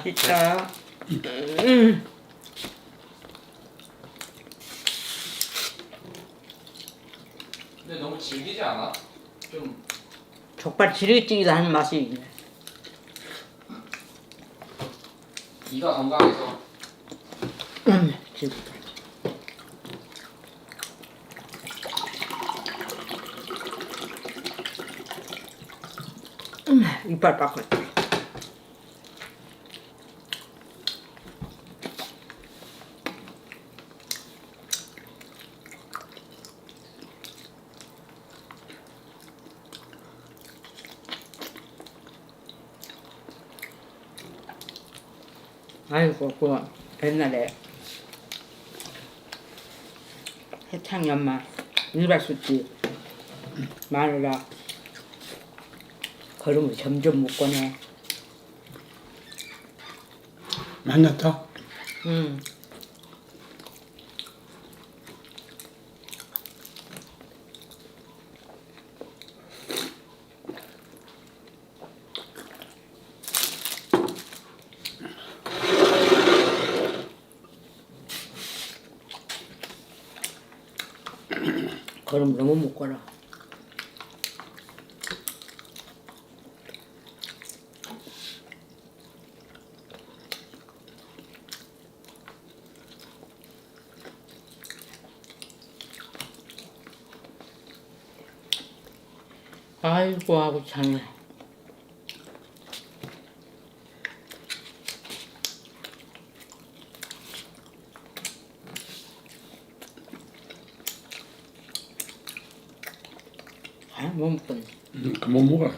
맛있다. 음. 근데 너무 질기지 않아? 좀 족발 하는 맛이 있네. 이가 건강해서 음, 지금. 음, 이빨 빡빡. 아이고, 그 옛날에 해창이 엄마 일발수지 마누라 걸음을 점점 묶어내. 만났다. 응. 걸음 너무 묶어라. 아이고 하고 참네. 아, 못 먹겠네. 음, 그만 먹어.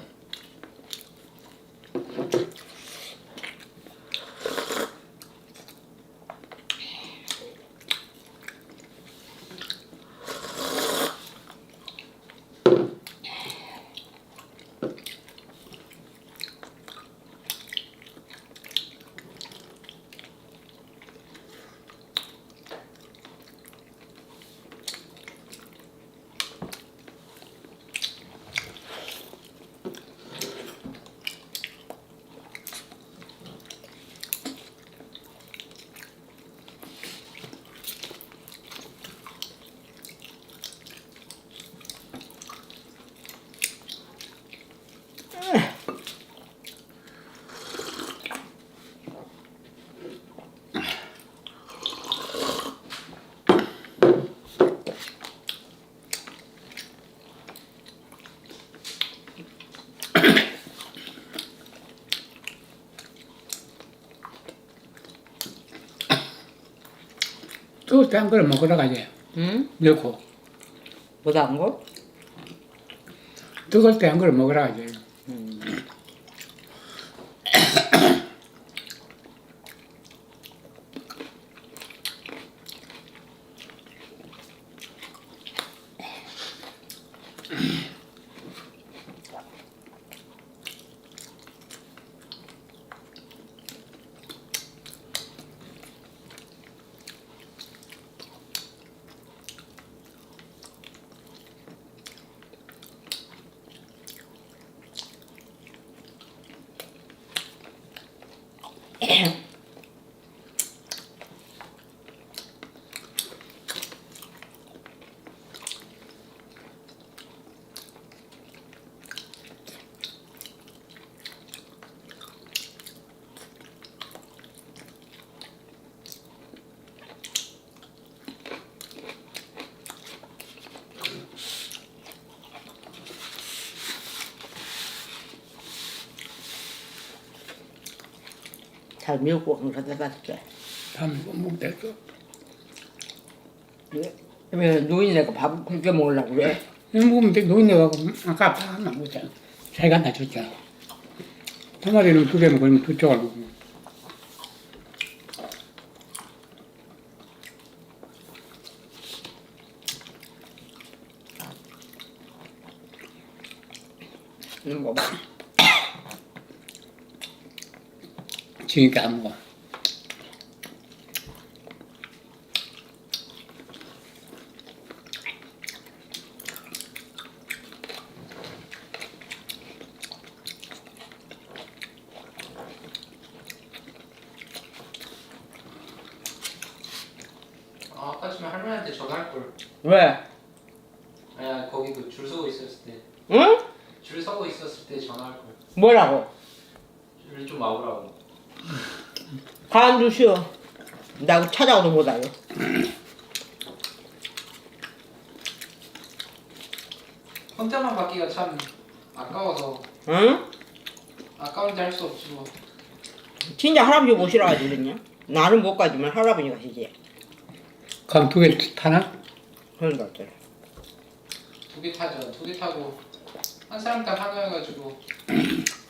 뜨거울 때한 그릇 먹으러 가지. 응? 넣고. 못한 거? 뜨거울 때 한 그릇 먹으러 가지. Yeah. 잘 미역국 갖다 먹을 때 또. 왜? 왜 노인네가 밥 그렇게 먹으려고 그래? 먹으면 돼. 노인네가 아까 하나 먹었잖아. 자기가 하나 줬잖아. 한 마리는 두 개 먹으면 두 쪽을 먹으면. 이거 먹 그러니까 뒤에 아, 왜? 아 거기 그 줄 서고 있었을 때. 응? 줄 서고 있었을 때 전화할 걸. 뭐라고? 줄좀 막으라고. 가만 두시오. 나 찾아오도 못하요. 혼자만 받기가 참 아까워서 응? 아까운데 할 수 없지 뭐. 진짜 할아버지 모시러 가지 그랬냐? 나는 못 가지만 할아버지 가시지. 그럼 두개 타나? 그런 거 같더라. 두 개 타죠. 두 개 타고 한 사람당 하나 해가지고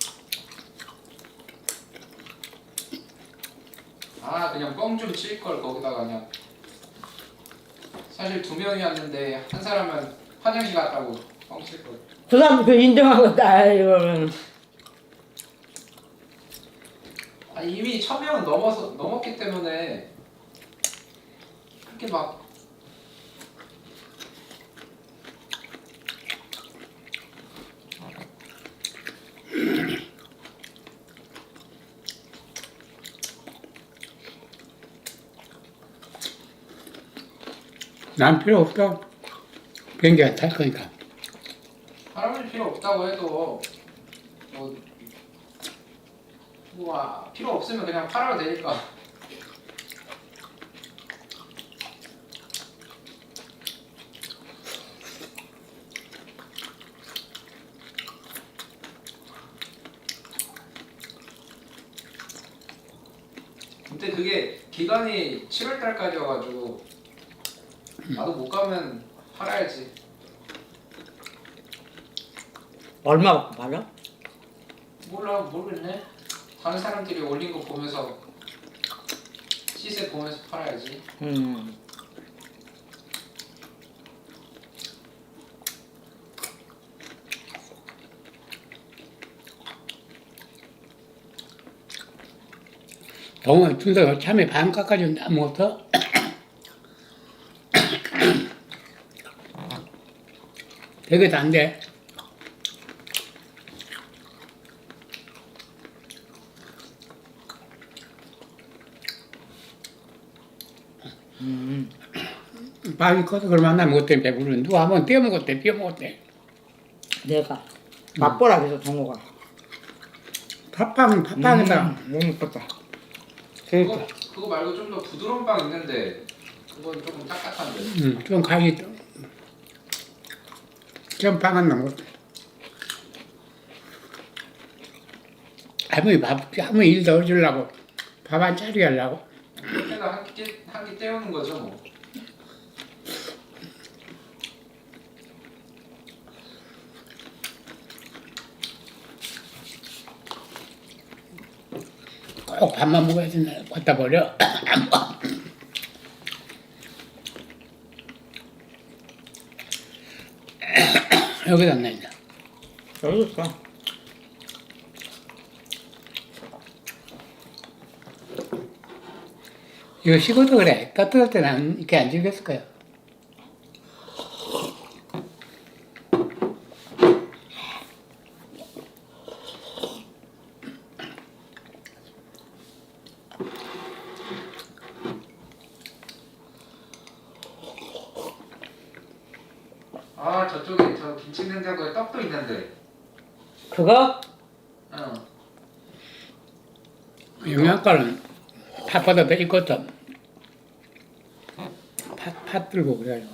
아 그냥 뻥 좀 칠 걸 거기다가 그냥 사실 두 명이었는데 한 사람은 화장실 갔다고 뻥 칠 걸. 그 사람 그 인정한 거다 이거는. 아 이미 천 명은 넘어서 넘었기 때문에 그렇게 막 난 필요 없다. 비행기 안탈 거니까. 할아버지 필요 없다고 해도 뭐, 뭐 아, 필요 없으면 그냥 팔아도 되니까. 근데 그게 기간이 7월 달까지여가지고 나도 못 가면 팔아야지. 얼마 받고 팔아? 몰라 모르겠네. 다른 사람들이 올린 거 보면서 시세 보면서 팔아야지. 음. 동원 준서 참외 반 아무것도. 안 돼. 음. 밥이 커서 그러면 나 먹었대 배부르는 누가 한번 떼어 먹었대 떼어 먹었대 내가 맛보라 그래서 동호가. 팥빵 팥빵에다가 음, 너무 예뻤다. 그거 그러니까. 그거 말고 좀 더 부드러운 빵 있는데 그건 조금 딱딱한데. 음, 좀 가기 좀 빵은 넘었대 할머니 밥 할머니 일더 주려고 밥한 짜리 하려고. 그때가 한끼한끼 때우는 거죠 뭐. 꼭 밥만 먹어야 된다. 갖다 버려 여기다 놔있냐 여기 있어. 이거 식어도 그래. 따뜻할 때는 안- 이렇게 안 즐겼을 거야 아 저 김치 냉장고에 떡도 있는데. 그거? 응. 영양가는 팥보다 더 있거든 팥, 팥 들고 그래가지고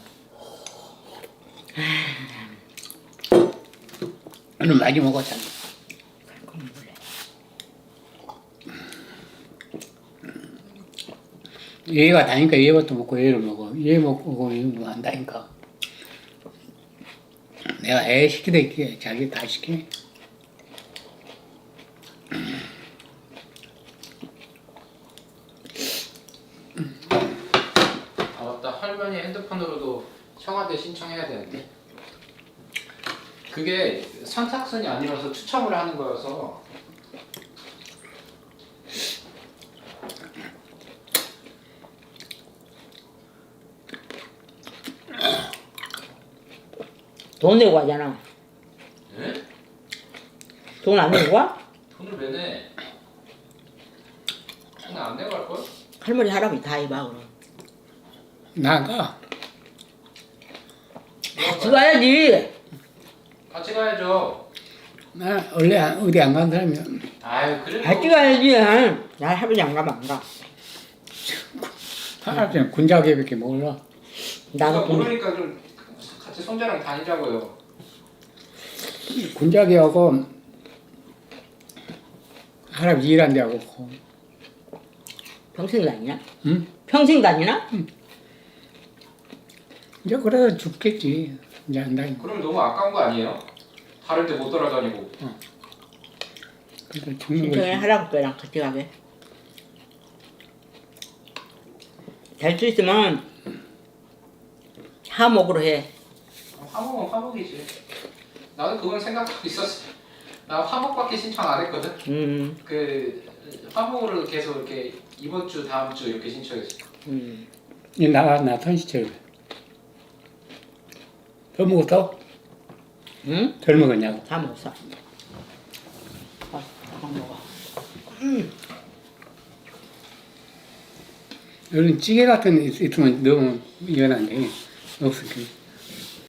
오늘 많이 먹었잖아 얘가 다니까 얘부터 먹고 얘를 먹어 얘 먹고 얘 한다니까 내가 애 시키다 이렇게 자기 다 시키네 아 맞다 할머니 핸드폰으로도 청와대 신청해야 되는데. 그게 선착순이 아니라서 추첨을 하는 거여서 돈 내고 하잖아. 예? 돈 안 내고 와? 돈을 왜 내? 돈 안 내고 할 걸? 할머니 할아버지 다 해봐 그럼. 나가. 같이 가야지. 같이 가야죠. 나 원래 안- 어디 안 간 사람이야. 아유 그래도 같이 가야지. 나 할아버지 안 가면 안 가. 할아버지는 군자개밖에 몰라. 나도 누가 돈 모르니까 좀 같이 손자랑 다니자고요. 군자개하고 할아버지 일한 데하고 고- 평생 다니냐? 응? 평생 다니나? 이제 그래도 죽겠지. 이제 안 다니고. 그럼 너무 아까운 거 아니에요? 다른 데 못 돌아다니고. 그래서 죽는 거지. 할아버지랑 같이 가게. 될 수 있으면 하목으로 해. 화목은 화목이지. 나도 그건 생각하고 있었어. 나 화목밖에 신청 안 했거든. 음, 그 화목으로 계속 이렇게 이번 주 다음 주 이렇게 신청했어. 음. 이 나가 나턴 시절. 더 먹었어? 응? 덜 먹었냐고. 다 먹었어. 아, 다 먹어. 이런 찌개 같은 거 있- 있으면 너무 연한데 없으니까.